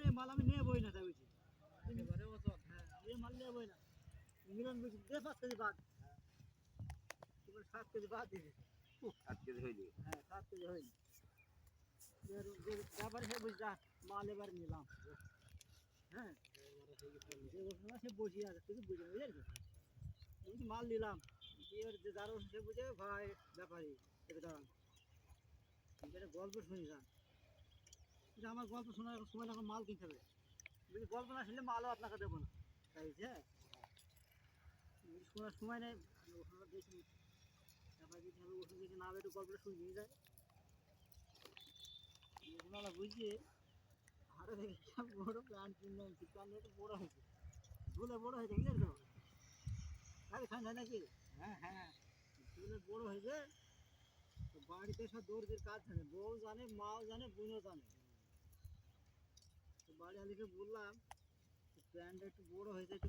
এ মাল আমি নেবই না তাই বলছি হ্যাঁ এ মাল নেবই না। মিলন বলছি দে পাঁচ কেজি বাদ। এবার সাত কেজি বাদ দিবি সাত কেজি হয়ে হ্যাঁ সাত কেজি হয়নি এবার সে বুঝ যা মাল এবার নিলাম। হ্যাঁ সে বসিয়ে আছে বুঝে বুঝলি মাল নিলাম। এবার যে যার সে বুঝে ভাই ব্যাপারী দাঁড়ান। গল্প শুনি যান। কিন্তু আমার গল্প শোনার সময় না মাল কিনতে হবে। বলছি গল্প না শুনলে মালও আপনাকে দেবো না। তাই হ্যাঁ শোনার সময় নেই, ওখানে দেখি। ব্যাপার দিতে হবে ওষুধ দিতে না একটু গল্পটা শুনে, নিয়ে যায় ওনারা বুঝিয়ে দেখি বড় একটু বড় হয়েছে। ঝুলে বড় হয়েছে তো? আরে খান নাকি? হ্যাঁ হ্যাঁ। ঝুলে বড় হয়েছে। তো বাড়িতে সব দৌড়দের কাজ জানে বউ জানে মাও জানে, বোনও জানে। বাড়ি আলিকে বললাম প্যান্টটা একটু বড় হয়েছে একটু